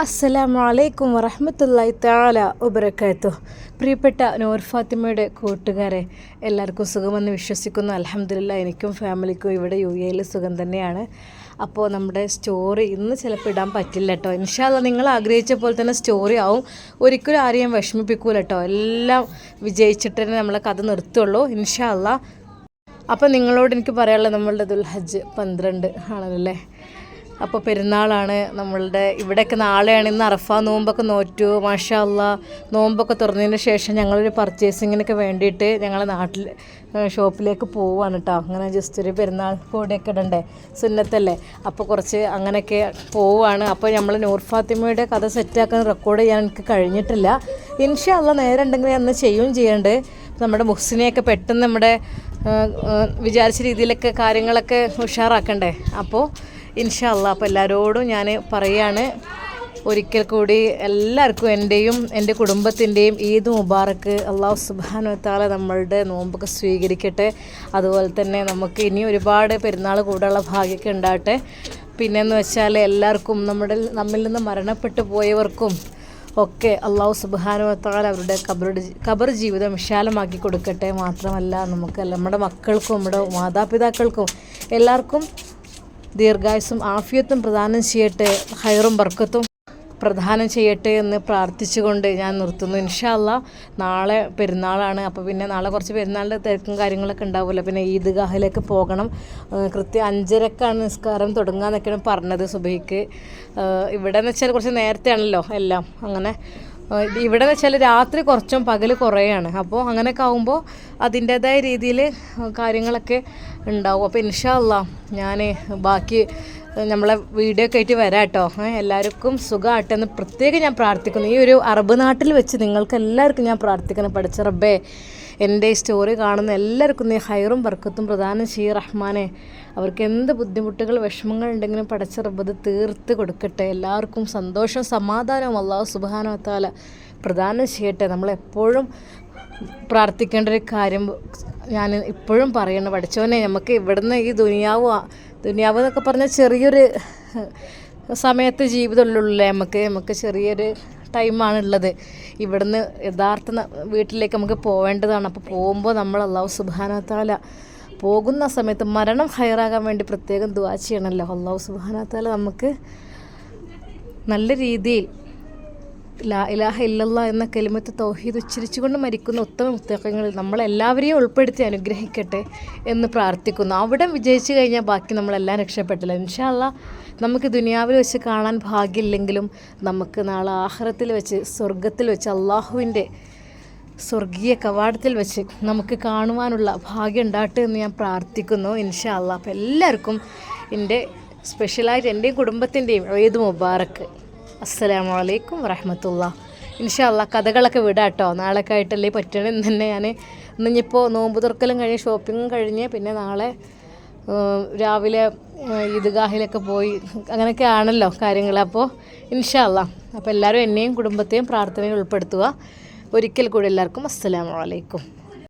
അസ്സലാമു അലൈക്കും വറഹമത്തല്ലായി താല ഉബരക്കാത്തു പ്രിയപ്പെട്ട നൂർ ഫാത്തിമയുടെ കൂട്ടുകാരെ എല്ലാവർക്കും സുഖമെന്ന് വിശ്വസിക്കുന്നു. അലഹമില്ല എനിക്കും ഫാമിലിക്കും ഇവിടെ യു എയിൽ സുഖം തന്നെയാണ്. അപ്പോൾ നമ്മുടെ സ്റ്റോറി ഇന്ന് ചിലപ്പോൾ ഇടാൻ പറ്റില്ല കേട്ടോ ഇൻഷാല്ല നിങ്ങൾ ആഗ്രഹിച്ച പോലെ തന്നെ സ്റ്റോറി ആവും. ഒരിക്കലും ആരെയും വിഷമിപ്പിക്കൂല കേട്ടോ എല്ലാം വിജയിച്ചിട്ട് തന്നെ നമ്മളെ കഥ നിർത്തുള്ളൂ. ഇൻഷാല്ല അപ്പോൾ നിങ്ങളോട് എനിക്ക് പറയാനുള്ളത് നമ്മളുടെ ദുൽഹജ് പന്ത്രണ്ട് ആണല്ലേ അപ്പോൾ പെരുന്നാളാണ് നമ്മളുടെ ഇവിടെയൊക്കെ നാളെയാണ് ഇന്ന് അറഫ നോമ്പൊക്കെ നോറ്റു. മാഷാ അല്ല നോമ്പൊക്കെ തുറന്നതിന് ശേഷം ഞങ്ങളൊരു പർച്ചേസിങ്ങിനൊക്കെ വേണ്ടിയിട്ട് ഞങ്ങളെ നാട്ടിൽ ഷോപ്പിലേക്ക് പോവാണ് കേട്ടോ അങ്ങനെ ജസ്റ്റ് ഒരു പെരുന്നാൾ കൂടെയൊക്കെ ഇടണ്ടേ? സുന്നത്തല്ലേ? അപ്പോൾ കുറച്ച് അങ്ങനെയൊക്കെ പോവാണ്. അപ്പോൾ നമ്മൾ നൂർ ഫാത്തിമയുടെ കഥ സെറ്റാക്കാൻ റെക്കോർഡ് ചെയ്യാൻ എനിക്ക് കഴിഞ്ഞിട്ടില്ല. ഇൻഷാ അല്ല നേരെ ഉണ്ടെങ്കിൽ അന്ന് ചെയ്യുകയും ചെയ്യേണ്ടത് നമ്മുടെ മുഹ്സിനെയൊക്കെ പെട്ടെന്ന് നമ്മുടെ വിചാരിച്ച രീതിയിലൊക്കെ കാര്യങ്ങളൊക്കെ ഉഷാറാക്കണ്ടേ? അപ്പോൾ ഇൻഷല്ല അപ്പോൾ എല്ലാവരോടും ഞാൻ പറയാണ് ഒരിക്കൽ കൂടി എല്ലാവർക്കും എന്റെയും എന്റെ കുടുംബത്തിന്റെയും ഈദ് മുബാറക്ക് അള്ളാഹു സുബാനു താല നമ്മളുടെ നോമ്പൊക്കെ സ്വീകരിക്കട്ടെ. അതുപോലെ തന്നെ നമുക്ക് ഇനി ഒരുപാട് പെരുന്നാൾ കൂടെയുള്ള ഭാഗ്യമൊക്കെ ഉണ്ടാകട്ടെ. പിന്നെയെന്ന് വെച്ചാൽ എല്ലാവർക്കും നമ്മുടെ നമ്മിൽ നിന്ന് മരണപ്പെട്ടു പോയവർക്കും ഒക്കെ അള്ളാഹു സുബാനുവത്താൽ അവരുടെ കബറുടെ കബർ ജീവിതം വിശാലമാക്കി കൊടുക്കട്ടെ. മാത്രമല്ല നമുക്ക് നമ്മുടെ മക്കൾക്കും നമ്മുടെ മാതാപിതാക്കൾക്കും എല്ലാവർക്കും ദീർഘായുസും ആഫിയത്തും പ്രദാനം ചെയ്യട്ടെ ഹൈറും ബർക്കത്തും പ്രധാനം ചെയ്യട്ടെ എന്ന് പ്രാർത്ഥിച്ചുകൊണ്ട് ഞാൻ നിർത്തുന്നു. ഇൻഷാല്ല നാളെ പെരുന്നാളാണ്. അപ്പോൾ പിന്നെ നാളെ കുറച്ച് പെരുന്നാളിന്റെ തിരക്കും കാര്യങ്ങളൊക്കെ ഉണ്ടാവില്ല പിന്നെ ഈദ്ഗാഹിലേക്ക് പോകണം. കൃത്യം അഞ്ചരക്കാണ് നിസ്കാരം തുടങ്ങുക എന്നൊക്കെയാണ് പറഞ്ഞത് സുബൈക്ക്. ഇവിടെ എന്ന് വെച്ചാൽ കുറച്ച് നേരത്തെയാണല്ലോ എല്ലാം. അങ്ങനെ ഇവിടെ വെച്ചാൽ രാത്രി കുറച്ചും പകൽ കുറേയാണ്. അപ്പോൾ അങ്ങനെയൊക്കെ ആകുമ്പോൾ അതിന്റേതായ രീതിയിൽ കാര്യങ്ങളൊക്കെ ഉണ്ടാവും. അപ്പോൾ ഇൻഷാല്ല ഞാൻ ബാക്കി നമ്മളെ വീഡിയോ ഒക്കെ ആയിട്ട് വരാം കേട്ടോ. എല്ലാവർക്കും സുഖമാട്ടെ എന്ന് പ്രത്യേകം ഞാൻ പ്രാർത്ഥിക്കുന്നു. ഈ ഒരു അറബ് നാട്ടിൽ വെച്ച് നിങ്ങൾക്ക് എല്ലാവർക്കും ഞാൻ പ്രാർത്ഥിക്കണം പഠിച്ച റബ്ബേ എന്റെ സ്റ്റോറി കാണുന്ന എല്ലാവർക്കും നീ ഹൈറും ബർക്കത്തും പ്രധാനം ചെയ്യ റഹ്മാനെ. അവർക്ക് എന്ത് ബുദ്ധിമുട്ടുകൾ വിഷമങ്ങൾ ഉണ്ടെങ്കിലും പടച്ച റബ്ബത് തീർത്ത് കൊടുക്കട്ടെ. എല്ലാവർക്കും സന്തോഷവും സമാധാനവും അള്ളാഹു സുബാനത്താല പ്രധാനം ചെയ്യട്ടെ. നമ്മളെപ്പോഴും പ്രാർത്ഥിക്കേണ്ട ഒരു കാര്യം ഞാൻ ഇപ്പോഴും പറയണം പഠിച്ചവനെ നമുക്ക് ഇവിടുന്ന് ഈ ദുനിയാവ് ദുനിയാവ് എന്നൊക്കെ പറഞ്ഞാൽ ചെറിയൊരു സമയത്ത് ജീവിതമുള്ളൂ നമുക്ക് നമുക്ക് ചെറിയൊരു ടൈമാണുള്ളത് ഇവിടുന്ന് യഥാർത്ഥ വീട്ടിലേക്ക് നമുക്ക് പോവേണ്ടതാണ്. അപ്പോൾ പോകുമ്പോൾ നമ്മൾ അള്ളാഹു സുബാനത്താല പോകുന്ന സമയത്ത് മരണം ഹയറാകാൻ വേണ്ടി പ്രത്യേകം ദുവാ ചെയ്യണമല്ലോ അള്ളാഹു സുബാനത്താല നമുക്ക് നല്ല രീതിയിൽ ലാ ഇലാഹ ഇല്ലല്ല എന്ന കെലിമത്ത് തൗഹീദ് ഉച്ചരിച്ചുകൊണ്ട് മരിക്കുന്ന ഉത്തമ മുത്തക്കങ്ങളിൽ നമ്മളെല്ലാവരെയും ഉൾപ്പെടുത്തി അനുഗ്രഹിക്കട്ടെ എന്ന് പ്രാർത്ഥിക്കുന്നു. അവിടെ വിജയിച്ചു കഴിഞ്ഞാൽ ബാക്കി നമ്മളെല്ലാം രക്ഷപ്പെട്ടില്ല. ഇൻഷാല്ല നമുക്ക് ദുനിയാവിൽ വെച്ച് കാണാൻ ഭാഗ്യമില്ലെങ്കിലും നമുക്ക് നാളെ ആഹ്റത്തിൽ വെച്ച് സ്വർഗത്തിൽ വെച്ച് അള്ളാഹുവിന്റെ സ്വർഗീയ കവാടത്തിൽ വെച്ച് നമുക്ക് കാണുവാനുള്ള ഭാഗ്യം ഉണ്ടാകട്ടെ എന്ന് ഞാൻ പ്രാർത്ഥിക്കുന്നു. ഇൻഷാ അല്ല അപ്പോൾ എല്ലാവർക്കും എന്റെ സ്പെഷ്യലായിട്ട് എന്റെയും കുടുംബത്തിന്റെയും ഏത് മുബാറക്ക്. അസ്സലാമു അലൈക്കും വറഹമത്തുള്ള. ഇൻഷാല്ല കഥകളൊക്കെ വിടാട്ടോ. കേട്ടോ നാളെ ആയിട്ടല്ലേ പറ്റണമെന്ന് തന്നെ ഞാൻ ഇന്നിപ്പോൾ നോമ്പ് തുറക്കലും കഴിഞ്ഞ് ഷോപ്പിങ്ങും കഴിഞ്ഞ് പിന്നെ നാളെ രാവിലെ ഈദ്ഗാഹിലൊക്കെ പോയി അങ്ങനെയൊക്കെ ആണല്ലോ കാര്യങ്ങൾ അപ്പോൾ ഇൻഷാല്ല അപ്പോൾ എല്ലാവരും എന്നെയും കുടുംബത്തെയും പ്രാർത്ഥനയിൽ ഉൾപ്പെടുത്തുക. ഒരിക്കൽ കൂടി എല്ലാവർക്കും അസ്സലാമു അലൈക്കും